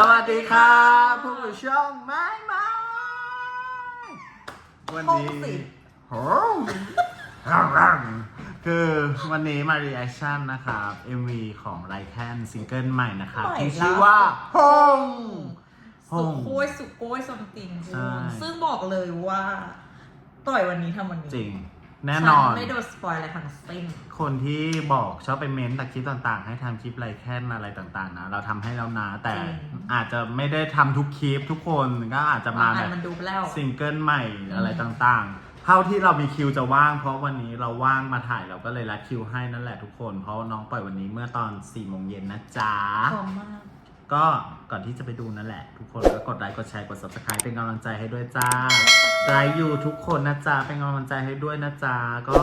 สวัสดีครับผู้ช่องไม้ไม้วันนี้ห้องสิ โอ้คือวันนี้มา reaction นะครับ MV ของไรแคนซิงเกิลใหม่นะครับใหม่ที่ชื่อล่าสุดว่าห้องห้สุองโคยสุโกยสมติงใช่ ซึ่งบอกเลยว่าปล่อยวันนี้ทำวันนี้ จริง แน่นอน ฉัไม่โดนสปอยอะไรทั้งสิ้น คนที่บอกชอบไปเม้นต์แต่คลิปต่างๆ ให้ทำคลิปไรแคนอะไรต่างๆ นะ เราทำให้แล้วนะแต่จริง อาจจะไม่ได้ทำทุกคลิปทุกคนก็อาจจะมาบางอัแบนบมันดูไปแล้ว ซิงเกิลใหม่อืมอะไรต่างๆ เท่าที่เรามีคิวจะว่าง เพราะวันนี้เราว่างมาถ่ายเราก็เลยรัดคิวให้นั่นแหละทุกคน เพราะน้องปล่อยวันนี้เมื่อตอน4ี่โมงเย็นนะจ๊ะ พร้อมมาก ก็ก่อนที่จะไปดูนั่นแหละ ทุกคนก็กดไลค์กดแชร์กด subscribe เป็นกำลังใจให้ด้วยจ้าไลค์อยู่ทุกคนนะจ๊ะเป็นกำลังใจให้ด้วยนะจ๊ะก็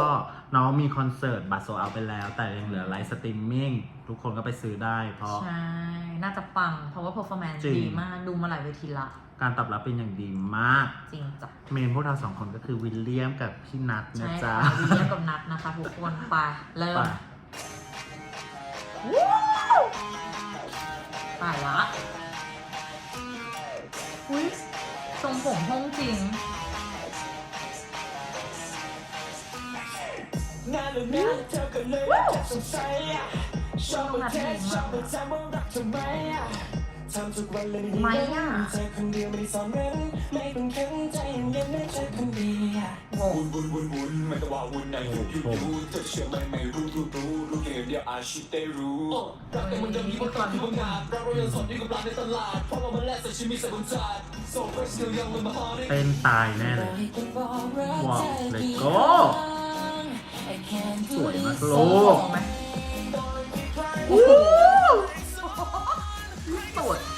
น้องมีคอนเสิร์ตบัตรโซเอาไปแล้ว แต่ยังเหลือไลฟ์สตรีมมิ่งทุกคนก็ไปซื้อได้ เพราะ ใช่ น่าจะปัง เพราะว่า performance จริง ดีมาก ดูมาหลายเวทีละ การตอบรับเป็นอย่างดีมาก จริงจ้ะ เมนพวกเราสองคนก็คือวิลเลียมกับพี่นัทนะใช่จ๊ะ ค่ะวิลเลียมกับนัดนะคะทุกคน ไป เริ่ม ไป ตายละอุ้ยทรงผมห้องจริงนานแล้วนะเธอก็เลยไม่จะสงสัยอะชอบมาแทนชอบมาถามว่ารักทำไมอะทำทุกวันเลยไม่ไม่อะเธอคนเดียวไม่ได้สอนเร้นไม่ต้องเข็นใจยังยังไม่เธอคนเดี ยวงงวุ่นวุ่นวุ่นไม่ต้องว่าวุ่นไหนอยู่อยู่อยู่เธอเชื่อไหมไม่รู้รู้รู้รู้เกมเดียวอาชีพได้รู้รักแต่มันจะมีบางครั้งที่บางงานรักเรายังสดยิ่งกับปลาในตลาดเพราะว่ามันแลกใส่ชีวิตใส่บนจาน so fresh still young เลยมาฮอนี่เต้นตายแน่เลยว้าว let's go สวยมากทรลูงกผมไหมสุดอุ้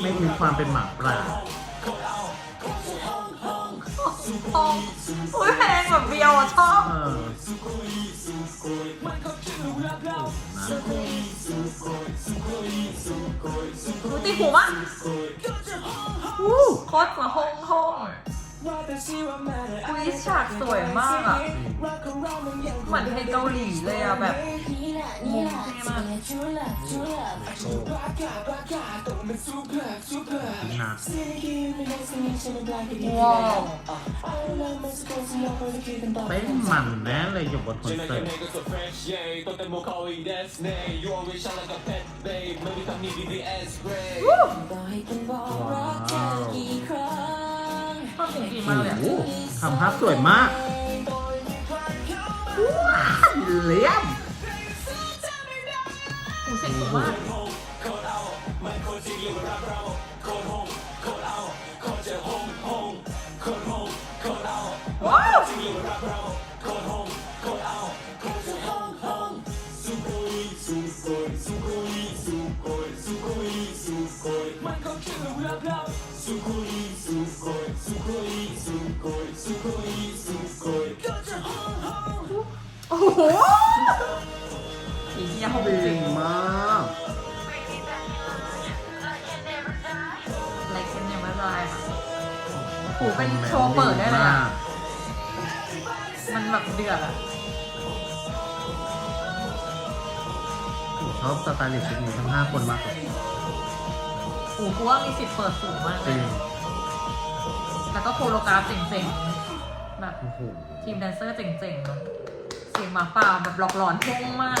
ไม่มีความเป็นหมาป่าทองอุ้ยเพลงแบบเบียวอะชอบเออนะอุ้ยตีหูมากโคตรมาห้องห้อง อุ้ยฉากสวยมากอะ เหมือนเพลงเกาหลีเลยอะแบบมุมเท่มากพี่นัทว้าวเต้นมันแน่เลยอยู่บนคอนเสิร์ตชอบจริงๆมากเลยอะ โอ้โหทำภาพสวยมากว้าวเลี้ยมหูเสียงสูงมาก โอ้โหอีเหี้ยห้องจดีริงมากอะไรเช่นเนี่ยไม่ได้ค่ะโอ้โหเป็นโชว์เปิดได้เลยอะมันแบบเดือดอะผมชอบสไตลิสต์ชุดนี้ทั้งห้าคนมากเลยโอ้โหกูว่ามีสิทธิ์เปิดสูงมากจเลริยงแล้วก็โคโรกราฟเจ๋งๆแบบโอ้โห ทีมแดนเซอร์เจ๋งๆเนอะ เสียงหมาป่าแบบหลอกหลอนห้องมาก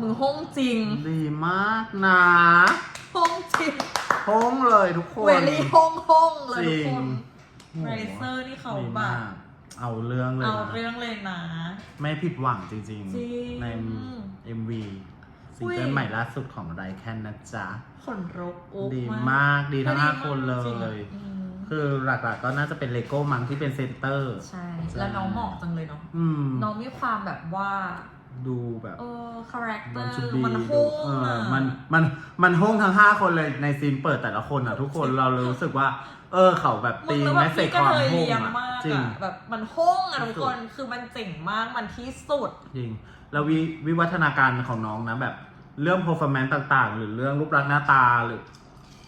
มือห้องจริงดีมากนะห้องจริงห้องเลยทุกคน เวลี่ห้องห้องเลยจทุริกงคนโอ้โหไรเซอร์นี่เขาดีแบมาบกเอาเรื่องเลยเอานะเรื่องเลยนะ ไม่ผิดหวังจริงจริงๆ ใน MV ซิงเกิลอุ้ยใหม่ล่าสุดของไรแคนนะจ๊ะ ขนรกโอ๊กดีมากมากดีทั้งห้าดีมกคนเลจริงๆอะย อืม คือหลักๆก็น่าจะเป็นเลโก้มังที่เป็นเซนเตอร์ ใช่ แล้วน้องเหมาะจังเลยเนาะอืมน้องมีความแบบว่าดูแบบเออคาแรคเตมัอนชุดร์ดีมันโฮดูงเอออะมันมันมันห้องทั้งห้าคนเลยในซีนเปิดแต่ละคนอะทุกคนเรารู้สึกว่า เออเขาแบบมึตีงแล้วแมแบบสเซจพี่ก็ความเลยห้องเลี้ยงอะมากจริงอะแบบมันห้องอะที่ทุกสุดคนคือมันเจ๋งมากมันที่สุด จริง แล้ววิวิวัฒนาการของน้องนะแบบเรื่อง performance ต่างๆ หรือเรื่องรูปลักษณ์หน้าตาหรือ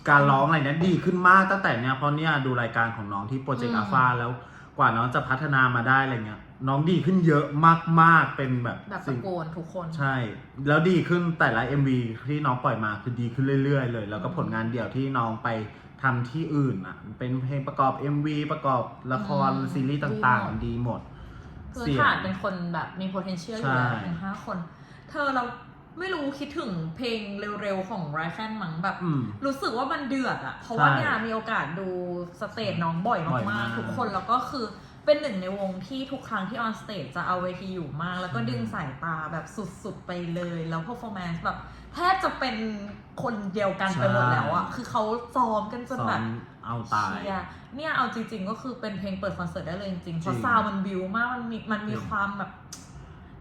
การร้องอะไรเนี้ยดีขึ้นมากตั้งแต่เนี้ยเพราะเนี้ยดูรายการของน้องที่โปรเจกอืต์มอัลฟาแล้วกว่าน้องจะพัฒนามาได้อะไรเงี้ยน้องดีขึ้นเยอะมากๆเป็นแบบแบบตะสิ่ง โกนทุกคน ใช่ แล้วดีขึ้นแต่ละ MV ที่น้องปล่อยมาคือดีขึ้นเรื่อย ๆ เลย แล้วก็ผลงานเดี่ยวที่น้องไปทำที่อื่นอะ เป็นเพลงประกอบ MV ประกอบละครอืมซีรีส์ต่างๆดีหมด คือเสียงฐานเป็นคนแบบมี potential อยู่แล้วใช่เป็นห้าคน เธอเรา ไม่รู้คิดถึงเพลงเร็วๆของไรแคนมั้งแบบ อืม รู้สึกว่ามันเดือดอะเพราะว่าใช่เนี่ยมีโอกาสดูสเตจน้องบ่อยบ่อยมามากก ๆ ทุกคนแล้วก็คือเป็นหนึ่งในวงที่ทุกครั้งที่ออนสเตจจะเอาเวทีอยู่มาก แล้วก็ดึงสายตาแบบสุดๆไปเลย แล้ว performance แบบแทบจะเป็นคนเดียวกันไปหมดแล้วอะคือเขาซ้อมกันจนสอแบนบเอาตาย เชียร์เนี่ยเอาจริงๆก็คือเป็นเพลงเปิดคอนเสิร์ตได้เลยจริงๆเพราะจริง ซาวด์มันบิวมากมันมีมันมีจริงความแบบ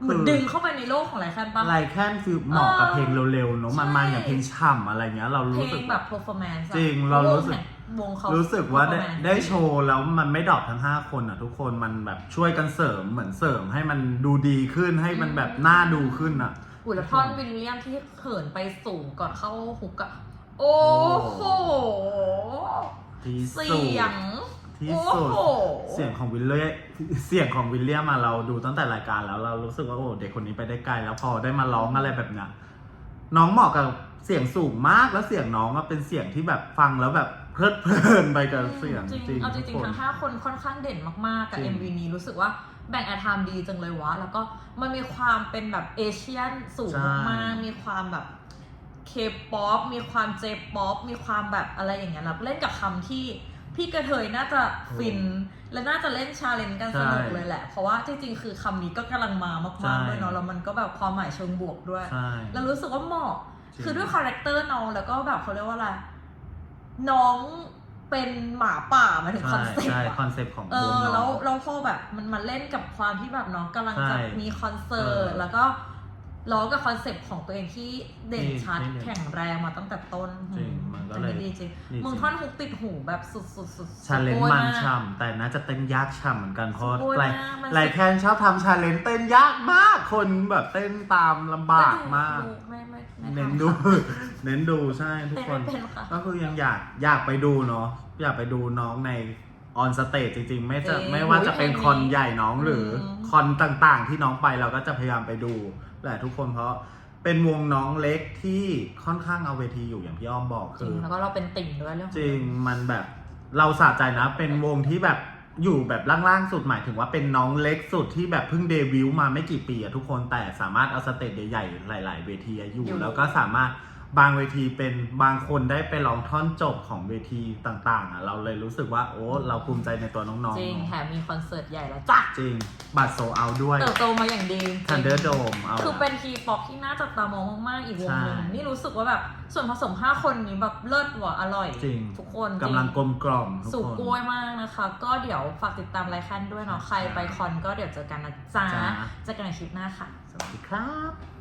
เหมือนคือดึงเข้าไปในโลกของไรแคนปะไรแค่นคือเหมาะกับเออเพลงเร็วๆเนอะมันใช่มันอย่างเพลงฉ่ำอะไรเงี้ยเราเพลรู้สึงกแบบ performance อะจริงเรารู้สึกวงเขารู้สึกว่าได้ performance ได้โชว์แล้วมันไม่ดรอปทั้ง 5 คนอะทุกคนมันแบบช่วยกันเสริมเหมือนเสริมให้มันดูดีขึ้นให้มันแบบน่าดูขึ้นอะอุยแล้วท่อนวิลเลียมที่เขินไปสูงก่อนเข้าฮุกอะโอ้โหที่เสีสุดยง ที่โอ้สุดโห เสียงของวิลเลียเสียงของวิลเลียมมาเราดูตั้งแต่รายการแล้วเรารู้สึกว่าโอ้เด็กคนนี้ไปได้ไกลแล้วพอได้มาร้องอะไรแบบเนี้ยน้องเหมาะกับเสียงสูงมากแล้วเสียงน้องอะเป็นเสียงที่แบบฟังแล้วแบบเพลิดเพลินไปกับเสียงจริงจริงเอาจทุริกงคๆน ทั้งห้าคนค่อนข้างเด่นมากๆ กับ จริง MV นี้รู้สึกว่าแบ่งแอร์ไทม์ดีจังเลยวะ แล้วก็มันมีความเป็นแบบเอเชียนสูงใช่ มากๆมีความแบบเคป๊อปมีความเจป๊อปมีความแบบอะไรอย่างเงี้ยแล้วเล่นกับคำที่ พี่กระเทยน่าจะฟิน และน่าจะเล่นชาเลนจ์กันสนุกเลยแหละ เพราะว่าจริงๆ คือคำนี้ก็กำลังมามากๆด้วยเนาะแล้วมันก็แบบความหมายเชิงบวกด้วยใช่แล้วรู้สึกว่าเหมาะจริงคือด้วยคาแรคเตอร์น้องแล้วก็แบบเขาเรียกว่าอะไร น้องเป็นหมาป่าหมายถึงคใช่อนเซ็ปใช่ต์อะคอนเซปต์ของเอวงอน้แล้อวงแล้วพอแบบมันมาเล่นกับความที่แบบน้องกำลังจะใช่มีคอนเสิร์ตเออแล้วก็ ร้องกับคอนเซปต์ของตัวเองที่เด่นที่ชัดที่เด่นแข็งแรงมาตั้งแต่ต้นจริงมันก็เลยอัดีจริงดีมึงจริงท่อนฮุกติดหูแบบสุดๆสุดสุดชาเลนจ์โอ้ยมันาก ฉ่ำแต่น่าจะเต้นยากฉ่ำเหมือนกันเพราะโอ้ยไรมากมันไรแคนชอบทำชาเลนจ์เต้นยากมากคนแบบเต้นตามลำบากมากไม่ไม่ไม่เน้นทำดูค่ะเน้นดูใช่ทุกเต้นคไม่นเป็นค่ะ ก็คือยังอยากอยากไปดูเนาะอยากไปดูน้องในออนสเตจจริงๆ ไม่จะจริงไม่ว่าจะเป็นโอ้ยคอนใหญ่น้องหรืออม คอนต่างๆที่น้องไปเราก็จะพยายามไปดู แหละทุกคนเพราะเป็นวงน้องเล็กที่ค่อนข้างเอาเวทีอยู่อย่างพี่อ้อมบอกจคืริงอ แล้วก็เราเป็นติ่งด้วยเรื่องจริงมันแบบเราสะใจนะ เป็นวงที่แบบอยู่แบบล่างๆสุดหมายถึงว่าเป็นน้องเล็กสุดที่แบบเพิ่งเดบิวต์มาไม่กี่ปีอะทุกคนแต่สามารถเอาสเตจใหญ่ๆหลาย ๆ เวทีอะอยู่ แล้วก็สามารถ บางเวทีเป็นบางคนได้ไปร้องท่อนจบของเวทีต่างๆอะเราเลยรู้สึกว่าโอ้เราภูมิใจในตัวน้องจริงๆแถมมีคอนเสิร์ตใหญ่แล้วจ้ะจริงบัตรโซเอาด้วยเติบโตมาอย่างดีจริงทันเดอร์โดมเอาคือเป็นทีป๊อปที่น่าจับตามองมากๆอีกวงหนึ่งใช่นี่รู้สึกว่าแบบส่วนผสม 5 คนนี้แบบเลิศว่ะอร่อยจริงทุกคนกำลังจริกลมกล่อมทุกสุกคนกล้วยมากนะคะ ก็เดี๋ยวฝากติดตามไลค์คันด้วยเนาะใครไปคอนก็เดี๋ยวเจอกันนะจ๊ะจ้าเจอกันในคลิปหน้าค่ะสวัสดีครับ